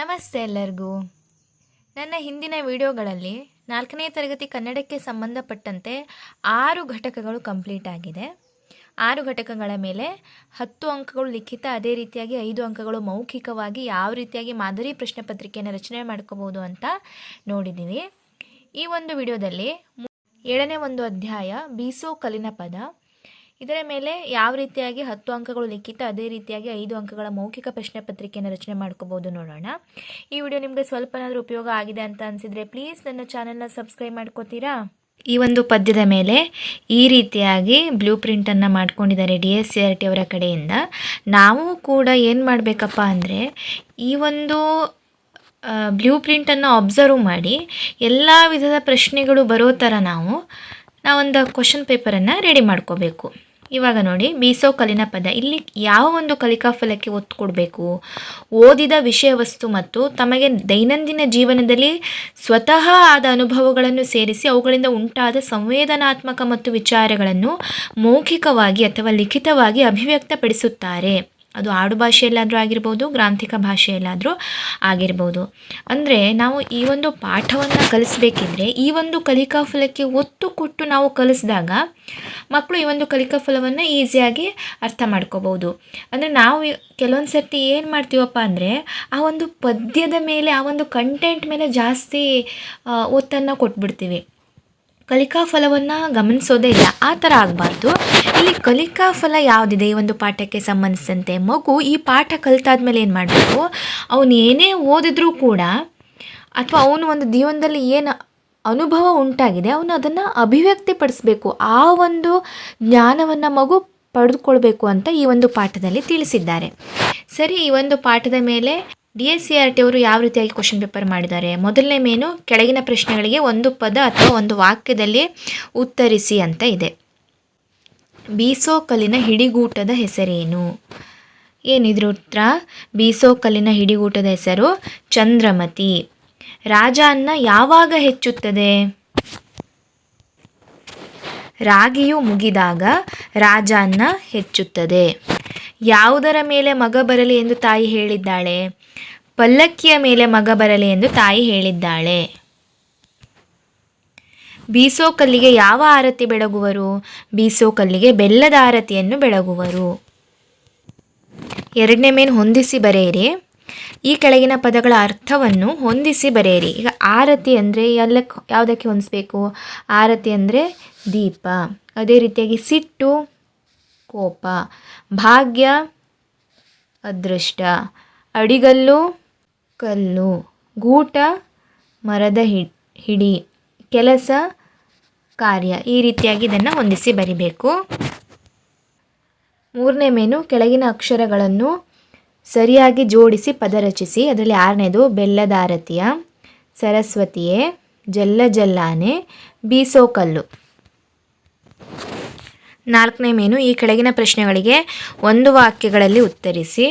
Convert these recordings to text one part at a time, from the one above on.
ನಮಸ್ತೆ ಎಲ್ಲರಿಗೂ. ನನ್ನ ಹಿಂದಿನ ವಿಡಿಯೋಗಳಲ್ಲಿ ನಾಲ್ಕನೇ ತರಗತಿ ಕನ್ನಡಕ್ಕೆ ಸಂಬಂಧಪಟ್ಟಂತೆ ಆರು ಘಟಕಗಳು ಕಂಪ್ಲೀಟ್ ಆಗಿದೆ. ಆರು ಘಟಕಗಳ ಮೇಲೆ ಹತ್ತು ಅಂಕಗಳು ಲಿಖಿತ, ಅದೇ ರೀತಿಯಾಗಿ ಐದು ಅಂಕಗಳು ಮೌಖಿಕವಾಗಿ ಯಾವ ರೀತಿಯಾಗಿ ಮಾದರಿ ಪ್ರಶ್ನೆ ಪತ್ರಿಕೆಯನ್ನು ರಚನೆ ಮಾಡ್ಕೋಬೋದು ಅಂತ ನೋಡಿದ್ದೀವಿ. ಈ ಒಂದು ವಿಡಿಯೋದಲ್ಲಿ ಏಳನೇ ಒಂದು ಅಧ್ಯಾಯ ಬೀಸೋ ಕಲಿನ ಪದ ಇದರ ಮೇಲೆ ಯಾವ ರೀತಿಯಾಗಿ ಹತ್ತು ಅಂಕಗಳು ಲಿಖಿತ, ಅದೇ ರೀತಿಯಾಗಿ ಐದು ಅಂಕಗಳ ಮೌಖಿಕ ಪ್ರಶ್ನೆ ಪತ್ರಿಕೆಯನ್ನು ರಚನೆ ಮಾಡ್ಕೋಬೋದು ನೋಡೋಣ. ಈ ವಿಡಿಯೋ ನಿಮಗೆ ಸ್ವಲ್ಪನಾದರೂ ಉಪಯೋಗ ಆಗಿದೆ ಅಂತ ಅನಿಸಿದರೆ ಪ್ಲೀಸ್ ನನ್ನ ಚಾನಲ್ನ ಸಬ್ಸ್ಕ್ರೈಬ್ ಮಾಡ್ಕೋತೀರಾ? ಈ ಒಂದು ಪದ್ಯದ ಮೇಲೆ ಈ ರೀತಿಯಾಗಿ ಬ್ಲೂ ಪ್ರಿಂಟನ್ನು ಮಾಡ್ಕೊಂಡಿದ್ದಾರೆ D S C R T ಅವರ ಕಡೆಯಿಂದ. ನಾವು ಕೂಡ ಏನು ಮಾಡಬೇಕಪ್ಪ ಅಂದರೆ ಈ ಒಂದು ಬ್ಲೂ ಪ್ರಿಂಟನ್ನು ಅಬ್ಸರ್ವ್ ಮಾಡಿ ಎಲ್ಲ ವಿಧದ ಪ್ರಶ್ನೆಗಳು ಬರೋ ಥರ ನಾವು ನಾವೊಂದು ಕ್ವಶನ್ ಪೇಪರನ್ನು ರೆಡಿ ಮಾಡ್ಕೋಬೇಕು. ಇವಾಗ ನೋಡಿ ಬೀಸೋ ಕಲಿನ ಪದ. ಇಲ್ಲಿ ಯಾವ ಒಂದು ಕಲಿಕಾ ಫಲಕ್ಕೆ ಒತ್ತು ಕೊಡಬೇಕು? ಓದಿದ ವಿಷಯ ವಸ್ತು ಮತ್ತು ತಮಗೆ ದೈನಂದಿನ ಜೀವನದಲ್ಲಿ ಸ್ವತಃ ಆದ ಅನುಭವಗಳನ್ನು ಸೇರಿಸಿ ಅವುಗಳಿಂದ ಉಂಟಾದ ಸಂವೇದನಾತ್ಮಕ ಮತ್ತು ವಿಚಾರಗಳನ್ನು ಮೌಖಿಕವಾಗಿ ಅಥವಾ ಲಿಖಿತವಾಗಿ ಅಭಿವ್ಯಕ್ತಪಡಿಸುತ್ತಾರೆ. ಅದು ಆಡು ಭಾಷೆಯಲ್ಲಾದರೂ ಆಗಿರ್ಬೋದು, ಗ್ರಾಂಥಿಕ ಭಾಷೆಯಲ್ಲಾದರೂ ಆಗಿರ್ಬೋದು. ಅಂದರೆ ನಾವು ಈ ಒಂದು ಪಾಠವನ್ನು ಕಲಿಸ್ಬೇಕಿದ್ರೆ ಈ ಒಂದು ಕಲಿಕಾ ಫಲಕ್ಕೆ ಒತ್ತು ಕೊಟ್ಟು ನಾವು ಕಲಿಸಿದಾಗ ಮಕ್ಕಳು ಈ ಒಂದು ಕಲಿಕಾ ಫಲವನ್ನು ಈಸಿಯಾಗಿ ಅರ್ಥ ಮಾಡ್ಕೋಬೋದು ಅಂದರೆ ನಾವು ಕೆಲವೊಂದು ಸರ್ತಿ ಏನು ಮಾಡ್ತೀವಪ್ಪ ಅಂದರೆ ಆ ಒಂದು ಪದ್ಯದ ಮೇಲೆ, ಆ ಒಂದು ಕಂಟೆಂಟ್ ಮೇಲೆ ಜಾಸ್ತಿ ಒತ್ತನ್ನು ಕೊಟ್ಬಿಡ್ತೀವಿ. ಕಲಿಕಾ ಫಲವನ್ನು ಗಮನಿಸೋದೇ ಇಲ್ಲ. ಆ ಥರ ಆಗಬಾರ್ದು. ಇಲ್ಲಿ ಕಲಿಕಾ ಫಲ ಯಾವುದಿದೆ? ಈ ಒಂದು ಪಾಠಕ್ಕೆ ಸಂಬಂಧಿಸಿದಂತೆ ಮಗು ಈ ಪಾಠ ಕಲಿತಾದ್ಮೇಲೆ ಏನು ಮಾಡಬೇಕು? ಅವನು ಏನೇ ಓದಿದ್ರೂ ಕೂಡ ಅಥವಾ ಅವನು ಒಂದು ಜೀವನದಲ್ಲಿ ಏನು ಅನುಭವ ಉಂಟಾಗಿದೆ, ಅವನು ಅದನ್ನು ಅಭಿವ್ಯಕ್ತಿಪಡಿಸ್ಬೇಕು. ಆ ಒಂದು ಜ್ಞಾನವನ್ನು ಮಗು ಪಡೆದುಕೊಳ್ಬೇಕು ಅಂತ ಈ ಒಂದು ಪಾಠದಲ್ಲಿ ತಿಳಿಸಿದ್ದಾರೆ. ಸರಿ, ಈ ಒಂದು ಪಾಠದ ಮೇಲೆ D S C R T ಅವರು ಯಾವ ರೀತಿಯಾಗಿ ಕ್ವಶನ್ ಪೇಪರ್ ಮಾಡಿದ್ದಾರೆ? ಮೊದಲನೇ ಮೇನು ಕೆಳಗಿನ ಪ್ರಶ್ನೆಗಳಿಗೆ ಒಂದು ಪದ ಅಥವಾ ಒಂದು ವಾಕ್ಯದಲ್ಲಿ ಉತ್ತರಿಸಿ ಅಂತ ಇದೆ. ಬೀಸೋ ಕಲ್ಲಿನ ಹಿಡಿಗೂಟದ ಹೆಸರೇನು? ಏನಿದ್ರು ಉತ್ತರ? ಬೀಸೋ ಕಲ್ಲಿನ ಹಿಡಿಗೂಟದ ಹೆಸರು ಚಂದ್ರಮತಿ. ರಾಜ ಅನ್ನ ಯಾವಾಗ ಹೆಚ್ಚುತ್ತದೆ? ರಾಗಿಯು ಮುಗಿದಾಗ ರಾಜ ಅನ್ನ ಹೆಚ್ಚುತ್ತದೆ. ಯಾವುದರ ಮೇಲೆ ಮಗ ಬರಲಿ ಎಂದು ತಾಯಿ ಹೇಳಿದ್ದಾಳೆ? ಪಲ್ಲಕ್ಕಿಯ ಮೇಲೆ ಮಗ ಬರಲಿ ಎಂದು ತಾಯಿ ಹೇಳಿದ್ದಾಳೆ. ಬೀಸೋ ಕಲ್ಲಿಗೆ ಯಾವ ಆರತಿ ಬೆಳಗುವರು? ಬೀಸೋ ಕಲ್ಲಿಗೆ ಬೆಲ್ಲದ ಆರತಿಯನ್ನು ಬೆಳಗುವರು. ಎರಡನೇ ಮೇನ್ ಹೊಂದಿಸಿ ಬರೆಯಿರಿ. ಈ ಕೆಳಗಿನ ಪದಗಳ ಅರ್ಥವನ್ನು ಹೊಂದಿಸಿ ಬರೆಯಿರಿ. ಈಗ ಆರತಿ ಅಂದರೆ ಎಲ್ಲಕ್ಕೆ ಯಾವುದಕ್ಕೆ ಹೊಂದಿಸ್ಬೇಕು? ಆರತಿ ಅಂದರೆ ದೀಪ. ಅದೇ ರೀತಿಯಾಗಿ ಸಿಟ್ಟು, ಕೋಪ. ಭಾಗ್ಯ, ಅದೃಷ್ಟ. ಅಡಿಗಲ್ಲು ಕಲ್ಲು, ಗೂಟ, ಮರದ ಹಿಡಿ, ಕೆಲಸ, ಕಾರ್ಯ ಈ ರೀತಿಯಾಗಿ ಇದನ್ನು ಹೊಂದಿಸಿ ಬರಿಬೇಕು. ಮೂರನೇ ಮೇನು ಕೆಳಗಿನ ಅಕ್ಷರಗಳನ್ನು ಸರಿಯಾಗಿ ಜೋಡಿಸಿ ಪದ ರಚಿಸಿ, ಅದರಲ್ಲಿ ಆರನೇದು ಬೆಲ್ಲದಾರತಿಯ, ಸರಸ್ವತಿಯೇ, ಜಲ್ಲ ಜಲ್ಲಾನೆ, ಬೀಸೋ ಕಲ್ಲು. ನಾಲ್ಕನೇ ಮೇನು ಈ ಕೆಳಗಿನ ಪ್ರಶ್ನೆಗಳಿಗೆ ಒಂದು ವಾಕ್ಯಗಳಲ್ಲಿ ಉತ್ತರಿಸಿ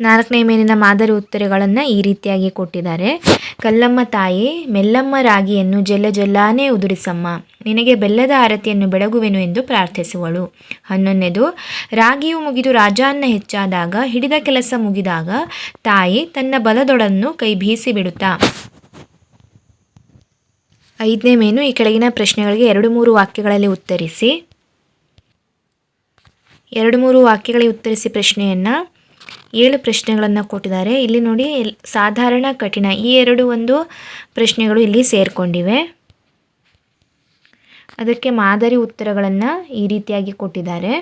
ನಾಲ್ಕನೇ ಮೇಲಿನ ಮಾದರಿ ಉತ್ತರಗಳನ್ನು ಈ ರೀತಿಯಾಗಿ ಕೊಟ್ಟಿದ್ದಾರೆ. ಕಲ್ಲಮ್ಮ ತಾಯಿ, ಮೆಲ್ಲಮ್ಮ ರಾಗಿಯನ್ನು ಜಲ್ಲ ಜಲ್ಲಾನೇ ಉದುರಿಸಮ್ಮ. ನಿನಗೆ ಬೆಲ್ಲದ ಆರತಿಯನ್ನು ಬೆಳಗುವೆನು ಎಂದು ಪ್ರಾರ್ಥಿಸುವಳು. ಹನ್ನೊಂದನೇದು, ರಾಗಿಯು ಮುಗಿದು ರಾಜಾನ್ನ ಹೆಚ್ಚಾದಾಗ, ಹಿಡಿದ ಕೆಲಸ ಮುಗಿದಾಗ, ತಾಯಿ ತನ್ನ ಬಲದೊಡನ್ನು ಕೈ ಬೀಸಿ ಬಿಡುತ್ತಾ ಐದನೇ ಮೇನು, ಈ ಕೆಳಗಿನ ಪ್ರಶ್ನೆಗಳಿಗೆ ಎರಡು ಮೂರು ವಾಕ್ಯಗಳಲ್ಲಿ ಉತ್ತರಿಸಿ. ಎರಡು ಮೂರು ವಾಕ್ಯಗಳಿಗೆ ಉತ್ತರಿಸಿ ಪ್ರಶ್ನೆಯನ್ನು. ಏಳು ಪ್ರಶ್ನೆಗಳನ್ನು ಕೊಟ್ಟಿದ್ದಾರೆ. ಇಲ್ಲಿ ನೋಡಿ ಸಾಧಾರಣ, ಕಠಿಣ ಈ ಎರಡು ಒಂದು ಪ್ರಶ್ನೆಗಳು ಇಲ್ಲಿ ಸೇರಿಕೊಂಡಿವೆ. ಅದಕ್ಕೆ ಮಾದರಿ ಉತ್ತರಗಳನ್ನು ಈ ರೀತಿಯಾಗಿ ಕೊಟ್ಟಿದ್ದಾರೆ.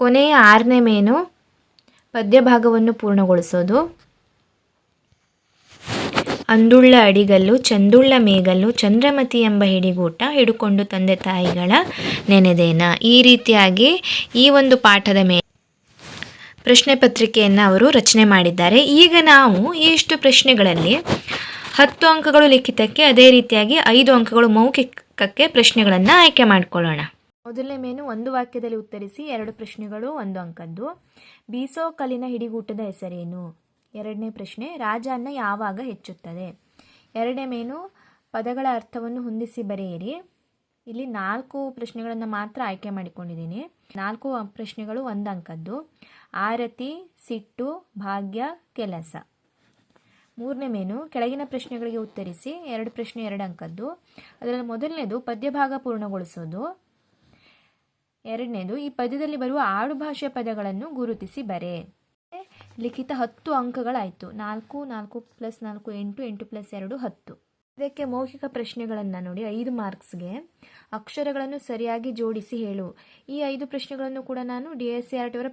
ಕೊನೆಯ ಆರನೇ ಮೇನು ಪದ್ಯ ಭಾಗವನ್ನು ಪೂರ್ಣಗೊಳಿಸೋದು. ಅಂದುಳ್ಳ ಅಡಿಗಲ್ಲು, ಚಂದುಳ್ಳ ಮೇಗಲ್ಲು, ಚಂದ್ರಮತಿ ಎಂಬ ಹಿಡಿಗೂಟ ಹಿಡುಕೊಂಡು ತಂದೆ ತಾಯಿಗಳ ನೆನೆದೇನ. ಈ ರೀತಿಯಾಗಿ ಈ ಒಂದು ಪಾಠದ ಮೇಲೆ ಪ್ರಶ್ನೆ ಪತ್ರಿಕೆಯನ್ನು ಅವರು ರಚನೆ ಮಾಡಿದ್ದಾರೆ. ಈಗ ನಾವು ಇಷ್ಟು ಪ್ರಶ್ನೆಗಳಲ್ಲಿ ಹತ್ತು ಅಂಕಗಳು ಲಿಖಿತಕ್ಕೆ ಅದೇ ರೀತಿಯಾಗಿ ಐದು ಅಂಕಗಳು ಮೌಖಿಕಕ್ಕೆ ಪ್ರಶ್ನೆಗಳನ್ನು ಆಯ್ಕೆ ಮಾಡಿಕೊಳ್ಳೋಣ. ಮೊದಲನೇ ಮೇನು ಒಂದು ವಾಕ್ಯದಲ್ಲಿ ಉತ್ತರಿಸಿ ಎರಡು ಪ್ರಶ್ನೆಗಳು, ಒಂದು ಅಂಕದ್ದು. ಬೀಸೋ ಕಲ್ಲಿನ ಹಿಡಿಗೂಟದ ಹೆಸರೇನು? ಎರಡನೇ ಪ್ರಶ್ನೆ, ರಾಜಾನ್ನ ಯಾವಾಗ ಹೆಚ್ಚುತ್ತದೆ? ಎರಡನೇ ಮೇನು, ಪದಗಳ ಅರ್ಥವನ್ನು ಹೊಂದಿಸಿ ಬರೆಯಿರಿ. ಇಲ್ಲಿ ನಾಲ್ಕು ಪ್ರಶ್ನೆಗಳನ್ನು ಮಾತ್ರ ಆಯ್ಕೆ ಮಾಡಿಕೊಂಡಿದ್ದೀನಿ. ನಾಲ್ಕು ಪ್ರಶ್ನೆಗಳು, ಒಂದು ಅಂಕದ್ದು. ಆರತಿ, ಸಿಟ್ಟು, ಭಾಗ್ಯ, ಕೆಲಸ. ಮೂರನೇ ಮೇನು, ಕೆಳಗಿನ ಪ್ರಶ್ನೆಗಳಿಗೆ ಉತ್ತರಿಸಿ ಎರಡು ಪ್ರಶ್ನೆ, ಎರಡು ಅಂಕದ್ದು. ಅದರಲ್ಲಿ ಮೊದಲನೇದು ಪದ್ಯಭಾಗ ಪೂರ್ಣಗೊಳಿಸೋದು. ಎರಡನೇದು, ಈ ಪದ್ಯದಲ್ಲಿ ಬರುವ ಆಡುಭಾಷೆ ಪದಗಳನ್ನು ಗುರುತಿಸಿ ಬರೆ. ಲಿಖಿತ ಹತ್ತು ಅಂಕಗಳಾಯಿತು. ನಾಲ್ಕು ನಾಲ್ಕು ಪ್ಲಸ್ ನಾಲ್ಕು, ಎಂಟು ಎಂಟು ಪ್ಲಸ್ ಎರಡು, ಹತ್ತು. ಇದಕ್ಕೆ ಮೌಖಿಕ ಪ್ರಶ್ನೆಗಳನ್ನು ನೋಡಿ, ಐದು ಮಾರ್ಕ್ಸ್ಗೆ. ಅಕ್ಷರಗಳನ್ನು ಸರಿಯಾಗಿ ಜೋಡಿಸಿ ಹೇಳು. ಈ ಐದು ಪ್ರಶ್ನೆಗಳನ್ನು ಕೂಡ ನಾನು D S C R T ಅವರ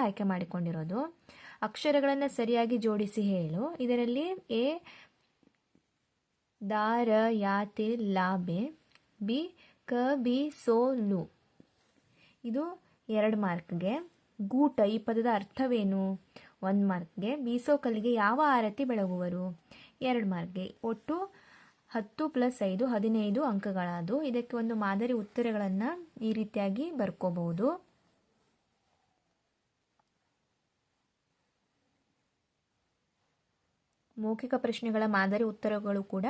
ಆಯ್ಕೆ ಮಾಡಿಕೊಂಡಿರೋದು. ಅಕ್ಷರಗಳನ್ನು ಸರಿಯಾಗಿ ಜೋಡಿಸಿ ಹೇಳು. ಇದರಲ್ಲಿ ಎ ದಾರ ಯಾತೆ ಲಾಬೆ ಬಿ, ಕ, ಬಿ, ಸೋ, ಲು. ಇದು ಎರಡು ಮಾರ್ಕ್ಗೆ. ಗೂಟ, ಈ ಪದದ ಅರ್ಥವೇನು? ಒಂದು ಮಾರ್ಕ್ಗೆ. ಬೀಸೋ ಕಲ್ಲಿಗೆ ಯಾವ ಆರತಿ ಬೆಳಗುವರು? ಎರಡು ಮಾರ್ಕ್ಗೆ. ಒಟ್ಟು ಹತ್ತು ಪ್ಲಸ್ ಐದು, ಹದಿನೈದು ಅಂಕಗಳಾದವು ಇದಕ್ಕೆ ಒಂದು ಮಾದರಿ ಉತ್ತರಗಳನ್ನು ಈ ರೀತಿಯಾಗಿ ಬರ್ಕೋಬಹುದು. ಮೌಖಿಕ ಪ್ರಶ್ನೆಗಳ ಮಾದರಿ ಉತ್ತರಗಳು ಕೂಡ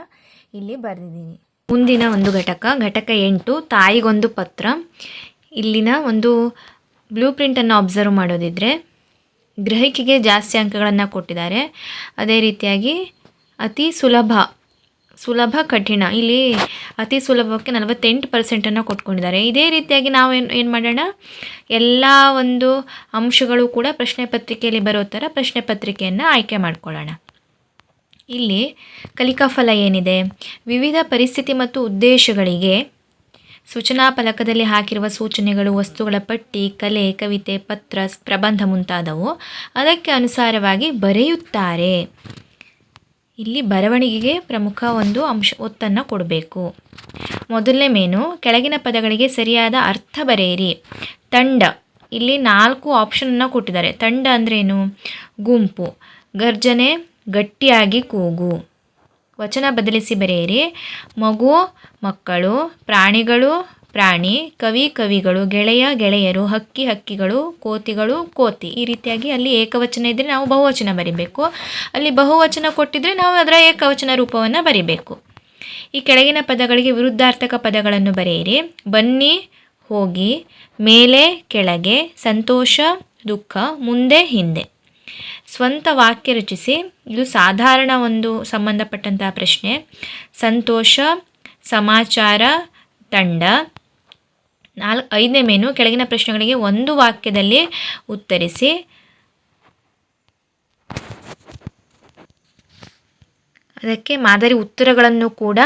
ಇಲ್ಲಿ ಬರೆದಿದ್ದೀನಿ. ಮುಂದಿನ ಒಂದು ಘಟಕ ಘಟಕ ಎಂಟು, ತಾಯಿಗೊಂದು ಪತ್ರ. ಇಲ್ಲಿನ ಒಂದು ಬ್ಲೂ ಪ್ರಿಂಟನ್ನು ಅಬ್ಸರ್ವ್ ಮಾಡೋದಿದ್ರೆ ಗ್ರಹಿಕೆಗೆ ಜಾಸ್ತಿ ಅಂಕಗಳನ್ನು ಕೊಟ್ಟಿದ್ದಾರೆ. ಅದೇ ರೀತಿಯಾಗಿ ಅತಿ ಸುಲಭ ಸುಲಭ ಕಠಿಣ. ಇಲ್ಲಿ ಅತಿ ಸುಲಭಕ್ಕೆ ನಲವತ್ತೆಂಟು ಪರ್ಸೆಂಟನ್ನು ಕೊಟ್ಕೊಂಡಿದ್ದಾರೆ. ಇದೇ ರೀತಿಯಾಗಿ ನಾವು ಏನು ಏನು ಮಾಡೋಣ? ಎಲ್ಲ ಒಂದು ಅಂಶಗಳು ಕೂಡ ಪ್ರಶ್ನೆ ಪತ್ರಿಕೆಯಲ್ಲಿ ಬರೋ ಥರ ಪ್ರಶ್ನೆ ಪತ್ರಿಕೆಯನ್ನು ಆಯ್ಕೆ ಮಾಡ್ಕೊಳ್ಳೋಣ. ಇಲ್ಲಿ ಕಲಿಕಾ ಫಲ ಏನಿದೆ? ವಿವಿಧ ಪರಿಸ್ಥಿತಿ ಮತ್ತು ಉದ್ದೇಶಗಳಿಗೆ ಸೂಚನಾ ಫಲಕದಲ್ಲಿ ಹಾಕಿರುವ ಸೂಚನೆಗಳು, ವಸ್ತುಗಳ ಪಟ್ಟಿ, ಕಲೆ, ಕವಿತೆ, ಪತ್ರ, ಪ್ರಬಂಧ ಮುಂತಾದವು. ಅದಕ್ಕೆ ಅನುಸಾರವಾಗಿ ಬರೆಯುತ್ತಾರೆ. ಇಲ್ಲಿ ಬರವಣಿಗೆಗೆ ಪ್ರಮುಖ ಒಂದು ಅಂಶ, ಒತ್ತನ್ನು ಕೊಡಬೇಕು. ಮೊದಲನೇ ಮೇನು, ಕೆಳಗಿನ ಪದಗಳಿಗೆ ಸರಿಯಾದ ಅರ್ಥ ಬರೆಯಿರಿ. ತಂಡ. ಇಲ್ಲಿ ನಾಲ್ಕು ಆಪ್ಷನನ್ನು ಕೊಟ್ಟಿದ್ದಾರೆ. ತಂಡ ಅಂದ್ರೇನು? ಗುಂಪು. ಗರ್ಜನೆ, ಗಟ್ಟಿಯಾಗಿ ಕೂಗು. ವಚನ ಬದಲಿಸಿ ಬರೆಯಿರಿ. ಮಗು, ಮಕ್ಕಳು, ಪ್ರಾಣಿಗಳು, ಪ್ರಾಣಿ, ಕವಿ, ಕವಿಗಳು, ಗೆಳೆಯ, ಗೆಳೆಯರು, ಹಕ್ಕಿ, ಹಕ್ಕಿಗಳು, ಕೋತಿಗಳು, ಕೋತಿ. ಈ ರೀತಿಯಾಗಿ ಅಲ್ಲಿ ಏಕವಚನ ಇದ್ದರೆ ನಾವು ಬಹುವಚನ ಬರಿಬೇಕು. ಅಲ್ಲಿ ಬಹುವಚನ ಕೊಟ್ಟಿದ್ರೆ ನಾವು ಅದರ ಏಕವಚನ ರೂಪವನ್ನು ಬರಿಬೇಕು. ಈ ಕೆಳಗಿನ ಪದಗಳಿಗೆ ವಿರುದ್ಧಾರ್ಥಕ ಪದಗಳನ್ನು ಬರೆಯಿರಿ. ಬನ್ನಿ, ಹೋಗಿ, ಮೇಲೆ, ಕೆಳಗೆ, ಸಂತೋಷ, ದುಃಖ, ಮುಂದೆ, ಹಿಂದೆ. ಸ್ವಂತ ವಾಕ್ಯ ರಚಿಸಿ. ಇದು ಸಾಧಾರಣ ಒಂದು ಸಂಬಂಧಪಟ್ಟಂತಹ ಪ್ರಶ್ನೆ. ಸಂತೋಷ, ಸಮಾಚಾರ, ತಂಡ. ನಾಲ್ಕು ಐದನೇ ಮೇನು, ಕೆಳಗಿನ ಪ್ರಶ್ನೆಗಳಿಗೆ ಒಂದು ವಾಕ್ಯದಲ್ಲಿ ಉತ್ತರಿಸಿ. ಅದಕ್ಕೆ ಮಾದರಿ ಉತ್ತರಗಳನ್ನು ಕೂಡ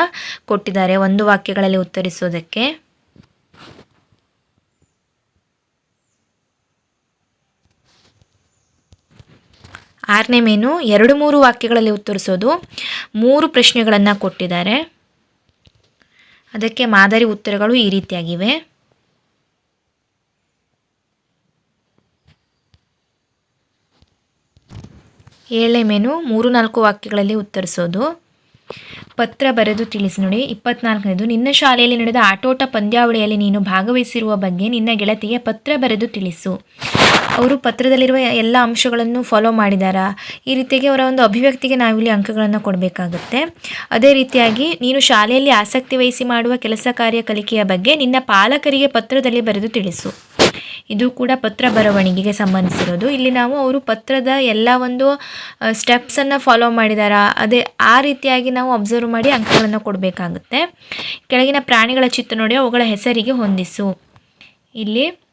ಕೊಟ್ಟಿದ್ದಾರೆ. ಒಂದು ವಾಕ್ಯಗಳಲ್ಲಿ ಉತ್ತರಿಸೋದಕ್ಕೆ ಆರನೇ ಮೇನು ಎರಡು ಮೂರು ವಾಕ್ಯಗಳಲ್ಲಿ ಉತ್ತರಿಸೋದು. ಮೂರು ಪ್ರಶ್ನೆಗಳನ್ನು ಕೊಟ್ಟಿದ್ದಾರೆ. ಅದಕ್ಕೆ ಮಾದರಿ ಉತ್ತರಗಳು ಈ ರೀತಿಯಾಗಿವೆ. ಏಳನೇ ಮೇನು ಮೂರು ನಾಲ್ಕು ವಾಕ್ಯಗಳಲ್ಲಿ ಉತ್ತರಿಸೋದು. ಪತ್ರ ಬರೆದು ತಿಳಿಸಿ ನೋಡಿ. ಇಪ್ಪತ್ನಾಲ್ಕನೇದು, ನಿನ್ನ ಶಾಲೆಯಲ್ಲಿ ನಡೆದ ಆಟೋಟ ಪಂದ್ಯಾವಳಿಯಲ್ಲಿ ನೀನು ಭಾಗವಹಿಸಿರುವ ಬಗ್ಗೆ ನಿನ್ನ ಗೆಳತಿಗೆ ಪತ್ರ ಬರೆದು ತಿಳಿಸು. ಅವರು ಪತ್ರದಲ್ಲಿರುವ ಎಲ್ಲ ಅಂಶಗಳನ್ನು ಫಾಲೋ ಮಾಡಿದಾರಾ? ಈ ರೀತಿಯಾಗಿ ಅವರ ಒಂದು ಅಭಿವ್ಯಕ್ತಿಗೆ ನಾವಿಲ್ಲಿ ಅಂಕಗಳನ್ನು ಕೊಡಬೇಕಾಗುತ್ತೆ. ಅದೇ ರೀತಿಯಾಗಿ ನೀನು ಶಾಲೆಯಲ್ಲಿ ಆಸಕ್ತಿ ವಹಿಸಿ ಮಾಡುವ ಕೆಲಸ ಕಾರ್ಯ ಕಲಿಕೆಯ ಬಗ್ಗೆ ನಿನ್ನ ಪಾಲಕರಿಗೆ ಪತ್ರದಲ್ಲಿ ಬರೆದು ತಿಳಿಸು. ಇದು ಕೂಡ ಪತ್ರ ಬರವಣಿಗೆಗೆ ಸಂಬಂಧಿಸಿರೋದು. ಇಲ್ಲಿ ನಾವು ಅವರು ಪತ್ರದ ಎಲ್ಲ ಒಂದು ಸ್ಟೆಪ್ಸನ್ನು ಫಾಲೋ ಮಾಡಿದಾರಾ? ಅದೇ, ಆ ರೀತಿಯಾಗಿ ನಾವು ಅಬ್ಸರ್ವ್ ಮಾಡಿ ಅಂಕಗಳನ್ನು ಕೊಡಬೇಕಾಗುತ್ತೆ. ಕೆಳಗಿನ ಪ್ರಾಣಿಗಳ ಚಿತ್ರ ನೋಡಿ, ಅವುಗಳ ಹೆಸರಿಗೆ ಹೊಂದಿಸು. ಇಲ್ಲಿ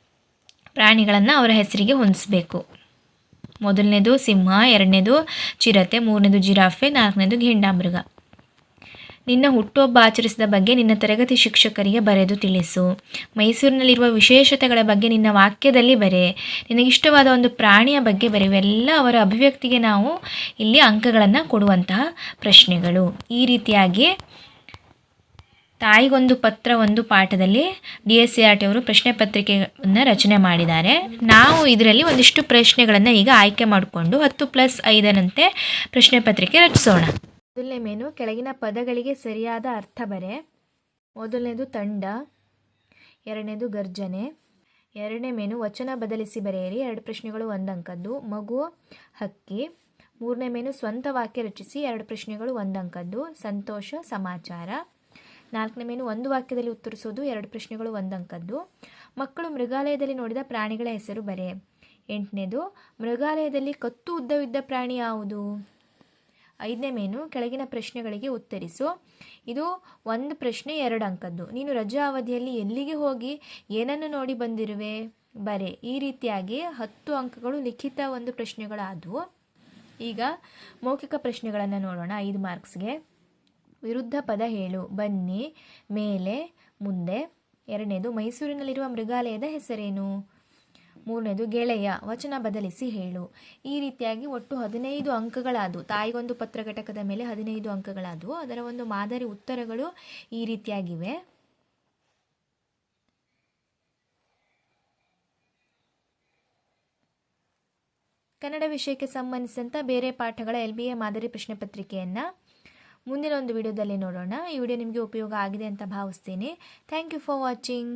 ಪ್ರಾಣಿಗಳನ್ನು ಅವರ ಹೆಸರಿಗೆ ಹೊಂದಿಸಬೇಕು. ಮೊದಲನೇದು ಸಿಂಹ, ಎರಡನೇದು ಚಿರತೆ, ಮೂರನೇದು ಜಿರಾಫೆ, ನಾಲ್ಕನೇದು ಘೇಂಡಾಮೃಗ ನಿನ್ನ ಹುಟ್ಟುಹಬ್ಬ ಆಚರಿಸಿದ ಬಗ್ಗೆ ನಿನ್ನ ತರಗತಿ ಶಿಕ್ಷಕರಿಗೆ ಬರೆದು ತಿಳಿಸು. ಮೈಸೂರಿನಲ್ಲಿರುವ ವಿಶೇಷತೆಗಳ ಬಗ್ಗೆ ನಿನ್ನ ವಾಕ್ಯದಲ್ಲಿ ಬರೆ. ನಿನಗಿಷ್ಟವಾದ ಒಂದು ಪ್ರಾಣಿಯ ಬಗ್ಗೆ ಬರೆ. ಇವೆಲ್ಲ ಅವರ ಅಭಿವ್ಯಕ್ತಿಗೆ ನಾವು ಇಲ್ಲಿ ಅಂಕಗಳನ್ನು ಕೊಡುವಂತಹ ಪ್ರಶ್ನೆಗಳು. ಈ ರೀತಿಯಾಗಿ ತಾಯಿಗೊಂದು ಪತ್ರ ಒಂದು ಪಾಠದಲ್ಲಿ D S C R T ಅವರು ಪ್ರಶ್ನೆ ಪತ್ರಿಕೆಯನ್ನು ರಚನೆ ಮಾಡಿದ್ದಾರೆ. ನಾವು ಇದರಲ್ಲಿ ಒಂದಿಷ್ಟು ಪ್ರಶ್ನೆಗಳನ್ನು ಈಗ ಆಯ್ಕೆ ಮಾಡಿಕೊಂಡು ಹತ್ತು ಪ್ಲಸ್ ಐದರಂತೆ ಪ್ರಶ್ನೆ ಪತ್ರಿಕೆ ರಚಿಸೋಣ. ಮೊದಲನೇ ಮೇನು, ಕೆಳಗಿನ ಪದಗಳಿಗೆ ಸರಿಯಾದ ಅರ್ಥ ಬರೆ. ಮೊದಲನೇದು ತಂಡ, ಎರಡನೇದು ಗರ್ಜನೆ. ಎರಡನೇ ಮೇನು, ವಚನ ಬದಲಿಸಿ ಬರೆಯಿರಿ. ಎರಡು ಪ್ರಶ್ನೆಗಳು ಒಂದಂಕದ್ದು. ಮಗು, ಹಕ್ಕಿ. ಮೂರನೇ ಮೇನು, ಸ್ವಂತ ವಾಕ್ಯ ರಚಿಸಿ. ಎರಡು ಪ್ರಶ್ನೆಗಳು ಒಂದಂಕದ್ದು. ಸಂತೋಷ, ಸಮಾಚಾರ. ನಾಲ್ಕನೇ ಮೇನು ಒಂದು ವಾಕ್ಯದಲ್ಲಿ ಉತ್ತರಿಸೋದು, ಎರಡು ಪ್ರಶ್ನೆಗಳು ಒಂದು ಅಂಕದ್ದು. ಮಕ್ಕಳು ಮೃಗಾಲಯದಲ್ಲಿ ನೋಡಿದ ಪ್ರಾಣಿಗಳ ಹೆಸರು ಬರೆ. ಎಂಟನೇದು, ಮೃಗಾಲಯದಲ್ಲಿ ಕತ್ತು ಉದ್ದವಿದ್ದ ಪ್ರಾಣಿ ಯಾವುದು? ಐದನೇ ಮೇನು, ಕೆಳಗಿನ ಪ್ರಶ್ನೆಗಳಿಗೆ ಉತ್ತರಿಸು. ಇದು ಒಂದು ಪ್ರಶ್ನೆ, ಎರಡು ಅಂಕದ್ದು. ನೀನು ರಜಾ ಅವಧಿಯಲ್ಲಿ ಎಲ್ಲಿಗೆ ಹೋಗಿ ಏನನ್ನು ನೋಡಿ ಬಂದಿರುವೆ? ಬರೆ. ಈ ರೀತಿಯಾಗಿ ಹತ್ತು ಅಂಕಗಳು ಲಿಖಿತ ಒಂದು ಪ್ರಶ್ನೆಗಳಾದವು. ಈಗ ಮೌಖಿಕ ಪ್ರಶ್ನೆಗಳನ್ನು ನೋಡೋಣ, ಐದು ಮಾರ್ಕ್ಸ್ಗೆ. ವಿರುದ್ಧ ಪದ ಹೇಳು. ಬನ್ನಿ. ಮೇಲೆ, ಮುಂದೆ. ಎರಡನೇದು, ಮೈಸೂರಿನಲ್ಲಿರುವ ಮೃಗಾಲಯದ ಹೆಸರೇನು? ಮೂರನೇದು, ಗೆಳೆಯ. ವಚನ ಬದಲಿಸಿ ಹೇಳು. ಈ ರೀತಿಯಾಗಿ ಒಟ್ಟು ಹದಿನೈದು ಅಂಕಗಳಾದವು. ತಾಯಿಗೊಂದು ಪತ್ರ ಘಟಕದ ಮೇಲೆ ಹದಿನೈದು ಅಂಕಗಳಾದವು. ಅದರ ಒಂದು ಮಾದರಿ ಉತ್ತರಗಳು ಈ ರೀತಿಯಾಗಿವೆ. ಕನ್ನಡ ವಿಷಯಕ್ಕೆ ಸಂಬಂಧಿಸಿದಂಥ ಬೇರೆ ಪಾಠಗಳ ಎಲ್ ಬಿ ಎ ಮಾದರಿ ಪ್ರಶ್ನೆ ಪತ್ರಿಕೆಯನ್ನು ಮುಂದಿನ ಒಂದು ವಿಡಿಯೋದಲ್ಲಿ ನೋಡೋಣ. ಈ ವಿಡಿಯೋ ನಿಮಗೆ ಉಪಯೋಗ ಆಗಿದೆ ಅಂತ ಭಾವಿಸ್ತೀನಿ. Thank you for watching